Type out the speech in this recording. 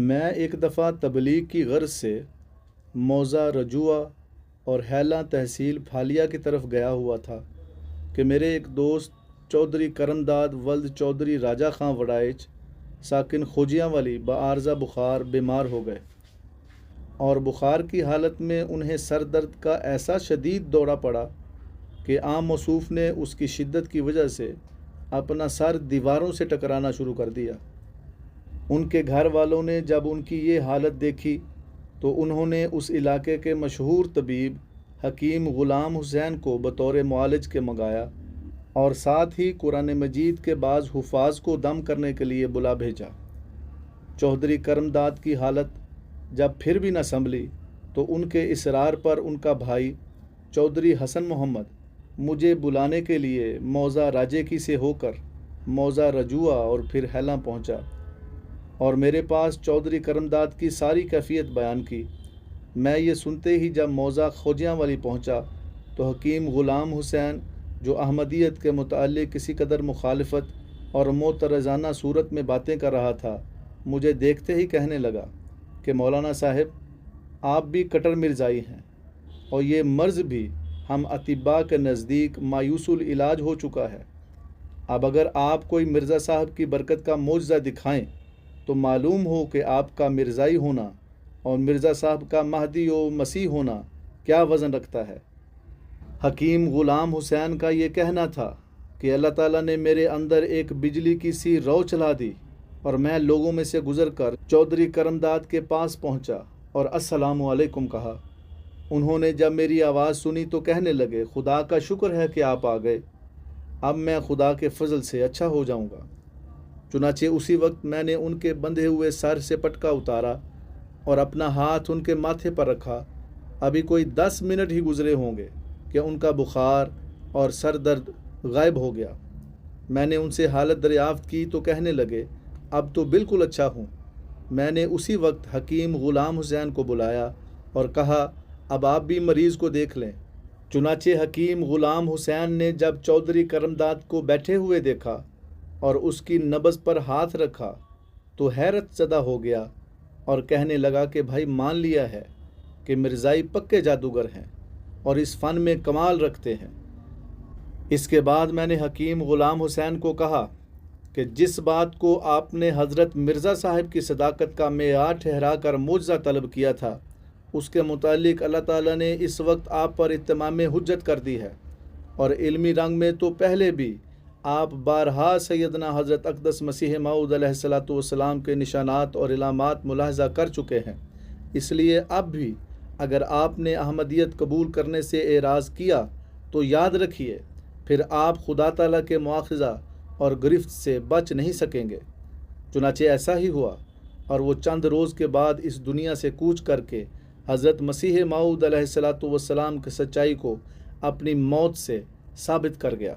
میں ایک دفعہ تبلیغ کی غرض سے موضع رجوع اور حیلہ تحصیل پھالیہ کی طرف گیا ہوا تھا کہ میرے ایک دوست چودھری کرم داد ولد چودھری راجہ خاں وڑائچ، ساکن خوجیاں والی بعارضہ بخار بیمار ہو گئے اور بخار کی حالت میں انہیں سر درد کا ایسا شدید دورہ پڑا کہ عام موصوف نے اس کی شدت کی وجہ سے اپنا سر دیواروں سے ٹکرانا شروع کر دیا۔ ان کے گھر والوں نے جب ان کی یہ حالت دیکھی تو انہوں نے اس علاقے کے مشہور طبیب حکیم غلام حسین کو بطور معالج کے منگایا اور ساتھ ہی قرآن مجید کے بعض حفاظ کو دم کرنے کے لیے بلا بھیجا۔ چودھری کرم داد کی حالت جب پھر بھی نہ سنبھلی تو ان کے اصرار پر ان کا بھائی چودھری حسن محمد مجھے بلانے کے لیے موضع راجے کی سے ہو کر موضع رجوع اور پھر حیلاں پہنچا۔ اور میرے پاس چودھری کرم داد کی ساری کیفیت بیان کی۔ میں یہ سنتے ہی جب موضع خوجیاں والی پہنچا تو حکیم غلام حسین، جو احمدیت کے متعلق کسی قدر مخالفت اور معترضانہ صورت میں باتیں کر رہا تھا، مجھے دیکھتے ہی کہنے لگا کہ مولانا صاحب، آپ بھی کٹر مرزائی ہیں اور یہ مرض بھی ہم اطباء کے نزدیک مایوس العلاج ہو چکا ہے۔ اب اگر آپ کوئی مرزا صاحب کی برکت کا معجزہ دکھائیں تو معلوم ہو کہ آپ کا مرزائی ہونا اور مرزا صاحب کا مہدی و مسیح ہونا کیا وزن رکھتا ہے۔ حکیم غلام حسین کا یہ کہنا تھا کہ اللہ تعالیٰ نے میرے اندر ایک بجلی کی سی رو چلا دی اور میں لوگوں میں سے گزر کر چودھری کرم داد کے پاس پہنچا اور السلام علیکم کہا۔ انہوں نے جب میری آواز سنی تو کہنے لگے، خدا کا شکر ہے کہ آپ آ گئے۔ اب میں خدا کے فضل سے اچھا ہو جاؤں گا۔ چنانچہ اسی وقت میں نے ان کے بندھے ہوئے سر سے پٹکا اتارا اور اپنا ہاتھ ان کے ماتھے پر رکھا۔ ابھی کوئی دس منٹ ہی گزرے ہوں گے کہ ان کا بخار اور سر درد غائب ہو گیا۔ میں نے ان سے حالت دریافت کی تو کہنے لگے، اب تو بالکل اچھا ہوں۔ میں نے اسی وقت حکیم غلام حسین کو بلایا اور کہا، اب آپ بھی مریض کو دیکھ لیں۔ چنانچہ حکیم غلام حسین نے جب چودھری کرم داد کو بیٹھے ہوئے دیکھا اور اس کی نبز پر ہاتھ رکھا تو حیرت زدہ ہو گیا اور کہنے لگا کہ بھائی مان لیا ہے کہ مرزائی پکے جادوگر ہیں اور اس فن میں کمال رکھتے ہیں۔ اس کے بعد میں نے حکیم غلام حسین کو کہا کہ جس بات کو آپ نے حضرت مرزا صاحب کی صداقت کا معیار ٹھہرا کر معجزہ طلب کیا تھا، اس کے متعلق اللہ تعالیٰ نے اس وقت آپ پر اتمام حجت کر دی ہے اور علمی رنگ میں تو پہلے بھی آپ بارہا سیدنا حضرت اقدس مسیح معود علیہ السلاۃ والسلام کے نشانات اور علامات ملاحظہ کر چکے ہیں۔ اس لیے اب بھی اگر آپ نے احمدیت قبول کرنے سے اعراض کیا تو یاد رکھیے، پھر آپ خدا تعالیٰ کے مواخذہ اور گرفت سے بچ نہیں سکیں گے۔ چنانچہ ایسا ہی ہوا اور وہ چند روز کے بعد اس دنیا سے کوچ کر کے حضرت مسیح معود علیہ السلاۃ والسلام کی سچائی کو اپنی موت سے ثابت کر گیا۔